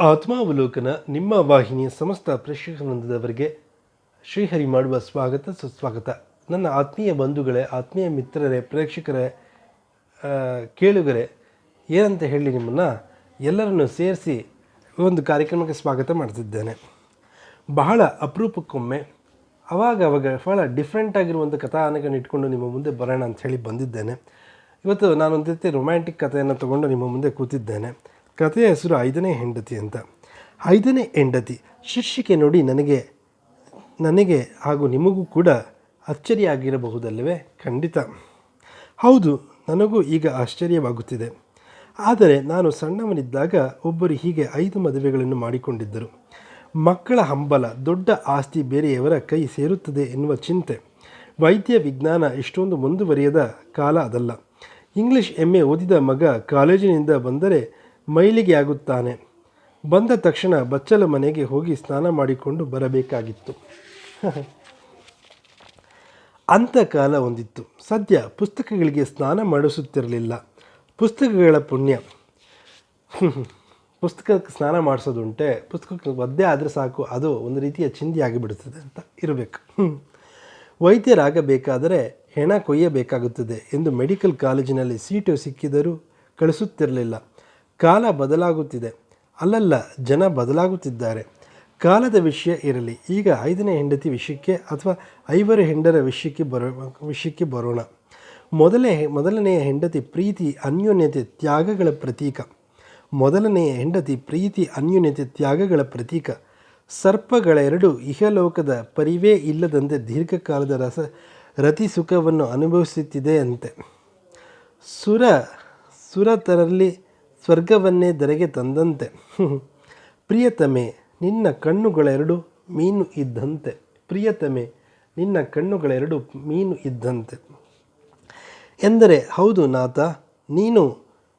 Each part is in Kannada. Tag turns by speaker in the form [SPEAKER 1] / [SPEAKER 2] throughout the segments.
[SPEAKER 1] ಆತ್ಮಾವಲೋಕನ ನಿಮ್ಮ ವಾಹಿನಿಯ ಸಮಸ್ತ ಪ್ರೇಕ್ಷಕ ವೃಂದದವರಿಗೆ ಶ್ರೀಹರಿ ಮಾಡುವ ಸ್ವಾಗತ, ಸುಸ್ವಾಗತ. ನನ್ನ ಆತ್ಮೀಯ ಬಂಧುಗಳೇ, ಆತ್ಮೀಯ ಮಿತ್ರರೇ, ಪ್ರೇಕ್ಷಕರೇ ಕೇಳುಗರೇ, ಏನಂತ ಹೇಳಿ ನಿಮ್ಮನ್ನು ಎಲ್ಲರನ್ನು ಸೇರಿಸಿ ಒಂದು ಕಾರ್ಯಕ್ರಮಕ್ಕೆ ಸ್ವಾಗತ ಮಾಡ್ತಿದ್ದೇನೆ. ಬಹಳ ಅಪರೂಪಕ್ಕೊಮ್ಮೆ, ಅವಾಗ ಅವಾಗ ಬಹಳ ಡಿಫ್ರೆಂಟ್ ಆಗಿರುವಂಥ ಕಥಾನಕನ ಇಟ್ಕೊಂಡು ನಿಮ್ಮ ಮುಂದೆ ಬರೋಣ ಅಂತ ಹೇಳಿ ಬಂದಿದ್ದೇನೆ. ಇವತ್ತು ನಾನೊಂದು ರೀತಿ ರೊಮ್ಯಾಂಟಿಕ್ ಕಥೆಯನ್ನು ತಗೊಂಡು ನಿಮ್ಮ ಮುಂದೆ ಕೂತಿದ್ದೇನೆ. ಕಥೆಯ ಹೆಸರು ಐದನೇ ಹೆಂಡತಿ ಅಂತ. ಐದನೇ ಹೆಂಡತಿ, ಶೀರ್ಷಿಕೆ ನೋಡಿ ನನಗೆ ನನಗೆ ಹಾಗೂ ನಿಮಗೂ ಕೂಡ ಅಚ್ಚರಿಯಾಗಿರಬಹುದಲ್ಲವೇ ಖಂಡಿತ. ಹೌದು, ನನಗೂ ಈಗ ಆಶ್ಚರ್ಯವಾಗುತ್ತಿದೆ. ಆದರೆ ನಾನು ಸಣ್ಣವನಿದ್ದಾಗ ಒಬ್ಬರು ಹೀಗೆ ಐದು ಮದುವೆಗಳನ್ನು ಮಾಡಿಕೊಂಡಿದ್ದರು. ಮಕ್ಕಳ ಹಂಬಲ, ದೊಡ್ಡ ಆಸ್ತಿ ಬೇರೆಯವರ ಕೈ ಸೇರುತ್ತದೆ ಎನ್ನುವ ಚಿಂತೆ. ವೈದ್ಯ ವಿಜ್ಞಾನ ಇಷ್ಟೊಂದು ಮುಂದುವರಿಯದ ಕಾಲ ಅದಲ್ಲ. ಇಂಗ್ಲಿಷ್ ಎಮ್ಮೆ ಓದಿದ ಮಗ ಕಾಲೇಜಿನಿಂದ ಬಂದರೆ ಮೈಲಿಗೆ ಆಗುತ್ತಾನೆ ಬಂದ ತಕ್ಷಣ ಬಚ್ಚಲ ಮನೆಗೆ ಹೋಗಿ ಸ್ನಾನ ಮಾಡಿಕೊಂಡು ಬರಬೇಕಾಗಿತ್ತು. ಅಂಥ ಕಾಲ ಒಂದಿತ್ತು. ಸದ್ಯ ಪುಸ್ತಕಗಳಿಗೆ ಸ್ನಾನ ಮಾಡಿಸುತ್ತಿರಲಿಲ್ಲ. ಪುಸ್ತಕಗಳ ಪುಣ್ಯ. ಪುಸ್ತಕಕ್ಕೆ ಸ್ನಾನ ಮಾಡಿಸೋದುಂಟೆ, ಪುಸ್ತಕಕ್ಕೆ ಒದ್ದೆ ಆದರೆ ಸಾಕು, ಅದು ಒಂದು ರೀತಿಯ ಚಿಂದಿ ಆಗಿಬಿಡುತ್ತದೆ ಅಂತ ಇರಬೇಕು. ವೈದ್ಯರಾಗಬೇಕಾದರೆ ಹೆಣ ಕೊಯ್ಯಬೇಕಾಗುತ್ತದೆ ಎಂದು ಮೆಡಿಕಲ್ ಕಾಲೇಜಿನಲ್ಲಿ ಸೀಟು ಸಿಕ್ಕಿದರೂ ಕಳಿಸುತ್ತಿರಲಿಲ್ಲ. ಕಾಲ ಬದಲಾಗುತ್ತಿದೆ. ಅಲ್ಲಲ್ಲ, ಜನ ಬದಲಾಗುತ್ತಿದ್ದಾರೆ. ಕಾಲದ ವಿಷಯ ಇರಲಿ, ಈಗ ಐದನೇ ಹೆಂಡತಿ ವಿಷಯಕ್ಕೆ ಅಥವಾ ಐವರು ಹೆಂಡರ ವಿಷಯಕ್ಕೆ ಬರೋ, ವಿಷಯಕ್ಕೆ ಬರೋಣ. ಮೊದಲೇ, ಮೊದಲನೆಯ ಹೆಂಡತಿ ಪ್ರೀತಿ, ಅನ್ಯೋನ್ಯತೆ, ತ್ಯಾಗಗಳ ಪ್ರತೀಕ. ಮೊದಲನೆಯ ಹೆಂಡತಿ ಪ್ರೀತಿ, ಅನ್ಯೋನ್ಯತೆ, ತ್ಯಾಗಗಳ ಪ್ರತೀಕ. ಸರ್ಪಗಳೆರಡು ಇಹಲೋಕದ ಪರಿವೇ ಇಲ್ಲದಂತೆ ದೀರ್ಘಕಾಲದ ರಸ, ರತಿ ಸುಖವನ್ನು ಅನುಭವಿಸುತ್ತಿದೆ ಅಂತೆ ಸುರ ಸುರತರಲ್ಲಿ ಸ್ವರ್ಗವನ್ನೇ ಧರೆಗೆ ತಂದಂತೆ. ಪ್ರಿಯತಮೆ, ನಿನ್ನ ಕಣ್ಣುಗಳೆರಡು ಮೀನು ಇದ್ದಂತೆ. ಪ್ರಿಯತಮೆ, ನಿನ್ನ ಕಣ್ಣುಗಳೆರಡು ಮೀನು ಇದ್ದಂತೆ. ಎಂದರೆ, ಹೌದು ನಾಥ, ನೀನು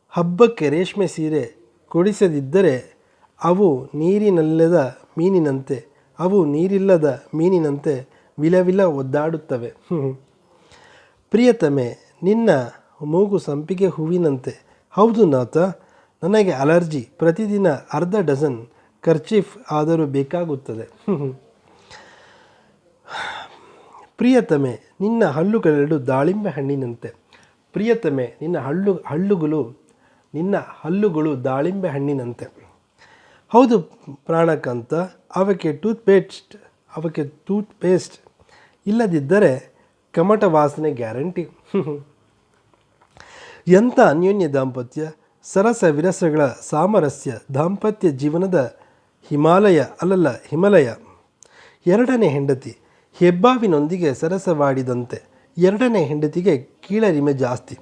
[SPEAKER 1] ಹಬ್ಬಕ್ಕೆ ರೇಷ್ಮೆ ಸೀರೆ ಕೊಡಿಸದಿದ್ದರೆ ಅವು ನೀರಿನಲ್ಲದ ಮೀನಿನಂತೆ, ಅವು ನೀರಿಲ್ಲದ ಮೀನಿನಂತೆ ವಿಲವಿಲ ಒದ್ದಾಡುತ್ತವೆ. ಪ್ರಿಯತಮೆ, ನಿನ್ನ ಮೂಗು ಸಂಪಿಗೆ ಹೂವಿನಂತೆ. ಹೌದು ನಾಥ ನನಗೆ ಅಲರ್ಜಿ. ಪ್ರತಿದಿನ ಅರ್ಧ ಡಜನ್ ಕರ್ಚೀಫ್ ಆದರೂ ಬೇಕಾಗುತ್ತದೆ. ಪ್ರಿಯತಮೆ, ನಿನ್ನ ಹಲ್ಲುಗಳೆರಡು ದಾಳಿಂಬೆ ಹಣ್ಣಿನಂತೆ. ಪ್ರಿಯತಮೆ, ನಿನ್ನ ಹಳ್ಳು ಹಳ್ಳುಗಳು ನಿನ್ನ ಹಲ್ಲುಗಳು ದಾಳಿಂಬೆ ಹಣ್ಣಿನಂತೆ. ಹೌದು ಪ್ರಾಣಕ್ಕಂತ ಅವಕ್ಕೆ ಟೂತ್ ಪೇಸ್ಟ್ ಅವಕ್ಕೆ ಟೂತ್ ಪೇಸ್ಟ್ ಇಲ್ಲದಿದ್ದರೆ ಕಮಟ ವಾಸನೆ ಗ್ಯಾರಂಟಿ. ಎಂಥ ಅನ್ಯೋನ್ಯ ದಾಂಪತ್ಯ. ಸರಸ ವಿರಸಗಳ ಸಾಮರಸ್ಯ ದಾಂಪತ್ಯ ಜೀವನದ ಹಿಮಾಲಯ ಅಲ್ಲಲ್ಲ ಹಿಮಾಲಯ. ಎರಡನೇ ಹೆಂಡತಿ ಹೆಬ್ಬಾವಿನೊಂದಿಗೆ ಸರಸವಾಡಿದಂತೆ ಎರಡನೇ ಹೆಂಡತಿಗೆ ಕೀಳರಿಮೆ ಜಾಸ್ತಿ.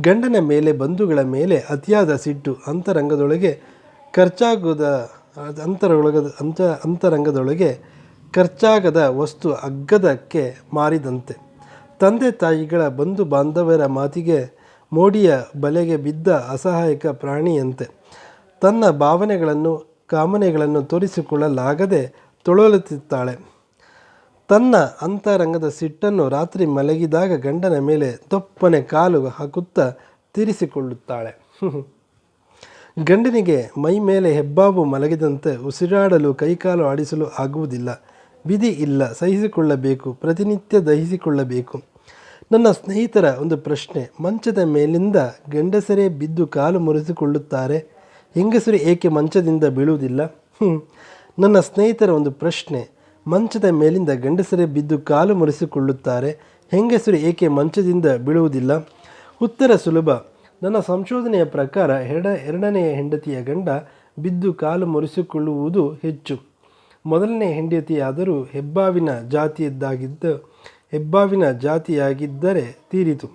[SPEAKER 1] ಗಂಡನ ಮೇಲೆ ಬಂಧುಗಳ ಮೇಲೆ ಅತಿಯಾದ ಸಿಟ್ಟು ಅಂತರಂಗದೊಳಗೆ ಖರ್ಚಾಗದ ಅಂತರೊಳಗದ ಅಂತ ಅಂತರಂಗದೊಳಗೆ ಖರ್ಚಾಗದ ವಸ್ತು ಅಗ್ಗದಕ್ಕೆ ಮಾರಿದಂತೆ. ತಂದೆ ತಾಯಿಗಳ ಬಂಧು ಬಾಂಧವರ ಮಾತಿಗೆ ಮೋಡಿಯ ಬಲೆಗೆ ಬಿದ್ದ ಅಸಹಾಯಕ ಪ್ರಾಣಿಯಂತೆ. ತನ್ನ ಭಾವನೆಗಳನ್ನು, ಕಾಮನೆಗಳನ್ನು ತೋರಿಸಿಕೊಳ್ಳಲಾಗದೆ ತೊಳಲುತ್ತಿದ್ದಾಳೆ. ತನ್ನ ಅಂತರಂಗದ ಸಿಟ್ಟನ್ನು ರಾತ್ರಿ ಮಲಗಿದಾಗ ಗಂಡನ ಮೇಲೆ ತೊಪ್ಪನೆ ಕಾಲು ಹಾಕುತ್ತಾ ತೀರಿಸಿಕೊಳ್ಳುತ್ತಾಳೆ. ಗಂಡನಿಗೆ ಮೈ ಮೇಲೆ ಹೆಬ್ಬಾವು ಮಲಗಿದಂತೆ ಉಸಿರಾಡಲು ಕೈಕಾಲು ಆಡಿಸಲು ಆಗುವುದಿಲ್ಲ. ವಿಧಿ ಇಲ್ಲ. ಸಹಿಸಿಕೊಳ್ಳಬೇಕು. ಪ್ರತಿನಿತ್ಯ ದಹಿಸಿಕೊಳ್ಳಬೇಕು. ನನ್ನ ಸ್ನೇಹಿತರ ಒಂದು ಪ್ರಶ್ನೆ, ಮಂಚದ ಮೇಲಿಂದ ಗಂಡಸರೇ ಬಿದ್ದು ಕಾಲು ಮುರಿಸಿಕೊಳ್ಳುತ್ತಾರೆ, ಹೆಂಗಸರು ಏಕೆ ಮಂಚದಿಂದ ಬೀಳುವುದಿಲ್ಲ. ನನ್ನ ಸ್ನೇಹಿತರ ಒಂದು ಪ್ರಶ್ನೆ, ಮಂಚದ ಮೇಲಿಂದ ಗಂಡಸರೇ ಬಿದ್ದು ಕಾಲು ಮುರಿಸಿಕೊಳ್ಳುತ್ತಾರೆ, ಹೆಂಗಸರು ಏಕೆ ಮಂಚದಿಂದ ಬೀಳುವುದಿಲ್ಲ? ಉತ್ತರ ಸುಲಭ. ನನ್ನ ಸಂಶೋಧನೆಯ ಪ್ರಕಾರ ಎರಡ, ಎರಡನೆಯ ಹೆಂಡತಿಯ ಗಂಡ ಬಿದ್ದು ಕಾಲು ಮುರಿಸಿಕೊಳ್ಳುವುದು ಹೆಚ್ಚು. ಮೊದಲನೇ ಹೆಂಡತಿಯಾದರೂ ಹೆಬ್ಬಾವಿನ ಜಾತಿಯದ್ದಾಗಿದ್ದ ಹೆಬ್ಬಾವಿನ ಜಾತಿಯಾಗಿದ್ದರೆ ತೀರಿತು.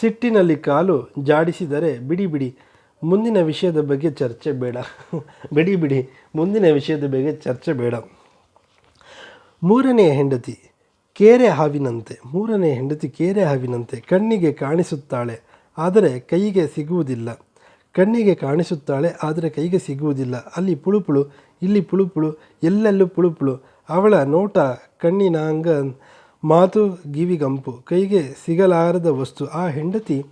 [SPEAKER 1] ಸಿಟ್ಟಿನಲ್ಲಿ ಕಾಲು ಜಾಡಿಸಿದರೆ ಬಿಡಿ ಬಿಡಿ. ಮುಂದಿನ ವಿಷಯದ ಬಗ್ಗೆ ಚರ್ಚೆ ಬೇಡ. ಬಿಡಿ ಬಿಡಿ. ಮುಂದಿನ ವಿಷಯದ ಬಗ್ಗೆ ಚರ್ಚೆ ಬೇಡ. ಮೂರನೆಯ ಹೆಂಡತಿ, ಕೇರೆ ಹಾವಿನಂತೆ. ಮೂರನೇ ಹೆಂಡತಿ ಕೇರೆ ಹಾವಿನಂತೆ. ಕಣ್ಣಿಗೆ ಕಾಣಿಸುತ್ತಾಳೆ, ಆದರೆ ಕೈಗೆ ಸಿಗುವುದಿಲ್ಲ. ಕಣ್ಣಿಗೆ ಕಾಣಿಸುತ್ತಾಳೆ, ಆದರೆ ಕೈಗೆ ಸಿಗುವುದಿಲ್ಲ. ಅಲ್ಲಿ ಪುಳುಪುಳು, ಇಲ್ಲಿ ಪುಳುಪುಳು, ಎಲ್ಲೆಲ್ಲೂ ಪುಳುಪುಳು. ಅವಳ ನೋಟ ಕಣ್ಣಿನಾಂಗ ಮಾತು ಗಿವಿಗಂಪು ಕೈಗೆ ಸಿಗಲಾರದ ವಸ್ತು. ಆ ಹೆಂಡತಿ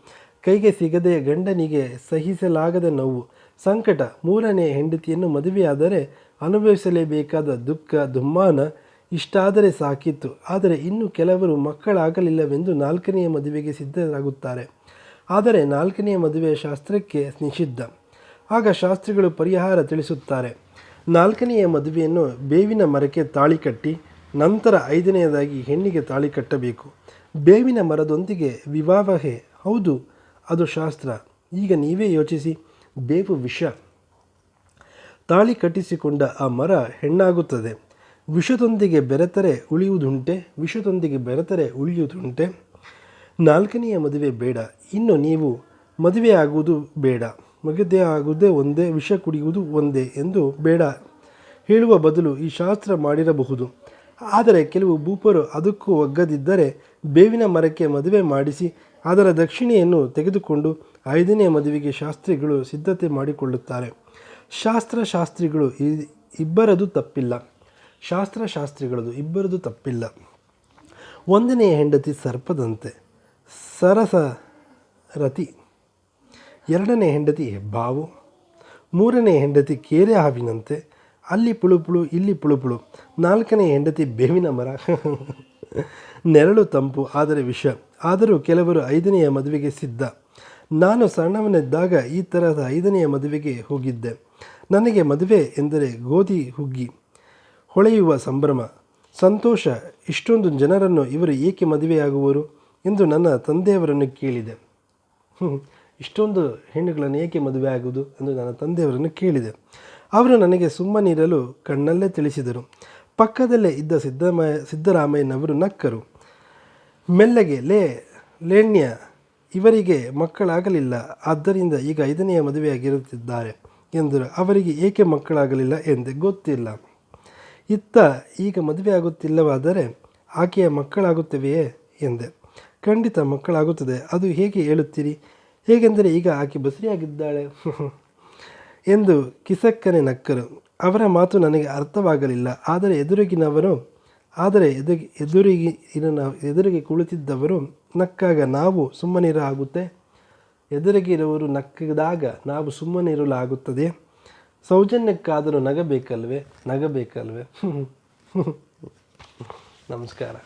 [SPEAKER 1] ಕೈಗೆ ಸಿಗದೆ ಗಂಡನಿಗೆ ಸಹಿಸಲಾಗದ ನೋವು. ಸಂಕಟ. ಮೂರನೇ ಹೆಂಡತಿಯನ್ನು ಮದುವೆಯಾದರೆ ಅನುಭವಿಸಲೇಬೇಕಾದ ದುಃಖ, ದುಮ್ಮಾನ ಇಷ್ಟಾದರೆ ಸಾಕಿತ್ತು. ಆದರೆ ಇನ್ನು ಕೆಲವರು ಮಕ್ಕಳಾಗಲಿಲ್ಲವೆಂದು ನಾಲ್ಕನೆಯ ಮದುವೆಗೆ ಸಿದ್ಧರಾಗುತ್ತಾರೆ. ಆದರೆ ನಾಲ್ಕನೆಯ ಮದುವೆ ಶಾಸ್ತ್ರಕ್ಕೆ ನಿಷಿದ್ಧ. ಆಗ ಶಾಸ್ತ್ರಿಗಳು ಪರಿಹಾರ ತಿಳಿಸುತ್ತಾರೆ. ನಾಲ್ಕನೆಯ ಮದುವೆಯನ್ನು ಬೇವಿನ ಮರಕ್ಕೆ ತಾಳಿ ಕಟ್ಟಿ ನಂತರ ಐದನೆಯದಾಗಿ ಹೆಣ್ಣಿಗೆ ತಾಳಿ ಕಟ್ಟಬೇಕು. ಬೇವಿನ ಮರದೊಂದಿಗೆ ವಿವಾಹವೇ ಹೌದು, ಅದು ಶಾಸ್ತ್ರ. ಈಗ ನೀವೇ ಯೋಚಿಸಿ. ಬೇವು ವಿಷ. ತಾಳಿ ಕಟ್ಟಿಸಿಕೊಂಡ ಆ ಮರ ಹೆಣ್ಣಾಗುತ್ತದೆ. ವಿಷದೊಂದಿಗೆ ಬೆರೆತರೆ ಉಳಿಯುವುದುಂಟೆ. ವಿಷದೊಂದಿಗೆ ಬೆರೆತರೆ ಉಳಿಯುವುದುಂಟೆ. ನಾಲ್ಕನೆಯ ಮದುವೆ ಬೇಡ. ಇನ್ನು ನೀವು ಮದುವೆಯಾಗುವುದು ಬೇಡ. ಮಗದೆ ಆಗುವುದೇ ಒಂದೇ, ವಿಷ ಕುಡಿಯುವುದು ಒಂದೇ ಎಂದು ಬೇಡ. ಹೇಳುವ ಬದಲು ಈ ಶಾಸ್ತ್ರ ಮಾಡಿರಬಹುದು. ಆದರೆ ಕೆಲವು ಭೂಪರು ಅದಕ್ಕೂ ಒಗ್ಗದಿದ್ದರೆ ಬೇವಿನ ಮರಕ್ಕೆ ಮದುವೆ ಮಾಡಿಸಿ ಅದರ ದಕ್ಷಿಣೆಯನ್ನು ತೆಗೆದುಕೊಂಡು ಐದನೇ ಮದುವೆಗೆ ಶಾಸ್ತ್ರಿಗಳು ಸಿದ್ಧತೆ ಮಾಡಿಕೊಳ್ಳುತ್ತಾರೆ. ಶಾಸ್ತ್ರ ಶಾಸ್ತ್ರಿಗಳು ಇ- ಇಬ್ಬರದು ತಪ್ಪಿಲ್ಲ. ಶಾಸ್ತ್ರ ಶಾಸ್ತ್ರಿಗಳದು ಇಬ್ಬರದು ತಪ್ಪಿಲ್ಲ. ಒಂದನೆಯ ಹೆಂಡತಿ ಸರ್ಪದಂತೆ. ಸರಸ ರತಿ ಎರಡನೇ ಹೆಂಡತಿ ಹೆಬ್ಬಾವು. ಮೂರನೇ ಹೆಂಡತಿ ಕೇರೆ ಹಾವಿನಂತೆ ಅಲ್ಲಿ ಪುಳುಪುಳು ಇಲ್ಲಿ ಪುಳುಪುಳು ನಾಲ್ಕನೇ ಹೆಂಡತಿ ಬೇವಿನ ಮರ. ನೆರಳು ತಂಪು, ಆದರೆ ವಿಷ. ಆದರೂ ಕೆಲವರು ಐದನೆಯ ಮದುವೆಗೆ ಸಿದ್ಧ. ನಾನು ಸಣ್ಣವನಿದ್ದಾಗ ಈ ಥರದ ಐದನೆಯ ಮದುವೆಗೆ ಹೋಗಿದ್ದೆ. ನನಗೆ ಮದುವೆ ಎಂದರೆ ಗೋಧಿ, ಹುಗ್ಗಿ. ಹೊಳೆಯುವ ಸಂಭ್ರಮ. ಸಂತೋಷ. ಇಷ್ಟೊಂದು ಜನರನ್ನು ಇವರು ಏಕೆ ಮದುವೆಯಾಗುವರು ಎಂದು ನನ್ನ ತಂದೆಯವರನ್ನು ಕೇಳಿದೆ. ಇಷ್ಟೊಂದು ಹೆಣ್ಣುಗಳನ್ನು ಏಕೆ ಮದುವೆ ಆಗುವುದು ಎಂದು ನನ್ನ ತಂದೆಯವರನ್ನು ಕೇಳಿದೆ. ಅವರು ನನಗೆ ಸುಮ್ಮನಿರಲು ಕಣ್ಣಲ್ಲೇ ತಿಳಿಸಿದರು. ಪಕ್ಕದಲ್ಲೇ ಇದ್ದ ಸಿದ್ದಮಯ ಸಿದ್ದರಾಮಯ್ಯನವರು ನಕ್ಕರು. ಮೆಲ್ಲಗೆ ಲೇ, ಲೇಣ್ಯ, ಇವರಿಗೆ ಮಕ್ಕಳಾಗಲಿಲ್ಲ. ಆದ್ದರಿಂದ ಈಗ ಐದನೆಯ ಮದುವೆಯಾಗಿರುತ್ತಿದ್ದಾರೆ ಎಂದರು. ಅವರಿಗೆ ಏಕೆ ಮಕ್ಕಳಾಗಲಿಲ್ಲ ಎಂದೇ ಗೊತ್ತಿಲ್ಲ. ಇತ್ತ ಈಗ ಮದುವೆ ಆಗುತ್ತಿಲ್ಲವಾದರೆ ಆಕೆಯ ಮಕ್ಕಳಾಗುತ್ತವೆಯೇ? ಎಂದೆ. ಖಂಡಿತ ಮಕ್ಕಳಾಗುತ್ತದೆ. ಅದು ಹೇಗೆ ಹೇಳುತ್ತೀರಿ? ಹೇಗೆಂದರೆ ಈಗ ಆಕೆ ಬಸರಿಯಾಗಿದ್ದಾಳೆ. ಎಂದು ಕಿಸಕ್ಕನೆ ನಕ್ಕರು. ಅವರ ಮಾತು ನನಗೆ ಅರ್ಥವಾಗಲಿಲ್ಲ. ಆದರೆ ಎದುರಿಗಿನವರು, ಆದರೆ ಎದುರಿಗೆ ಎದುರಿಗೆ ಎದುರಿಗೆ ಕುಳಿತಿದ್ದವರು ನಕ್ಕಾಗ ನಾವು ಸುಮ್ಮನಿರಾಗುತ್ತೆ ಎದುರಿಗಿರುವರು ನಕ್ಕಿದಾಗ ನಾವು ಸುಮ್ಮನಿರಲಾಗುತ್ತದೆ. ಸೌಜನ್ಯಕ್ಕಾದರೂ ನಗಬೇಕಲ್ವೇ? ನಗಬೇಕಲ್ವೇ? ನಮಸ್ಕಾರ.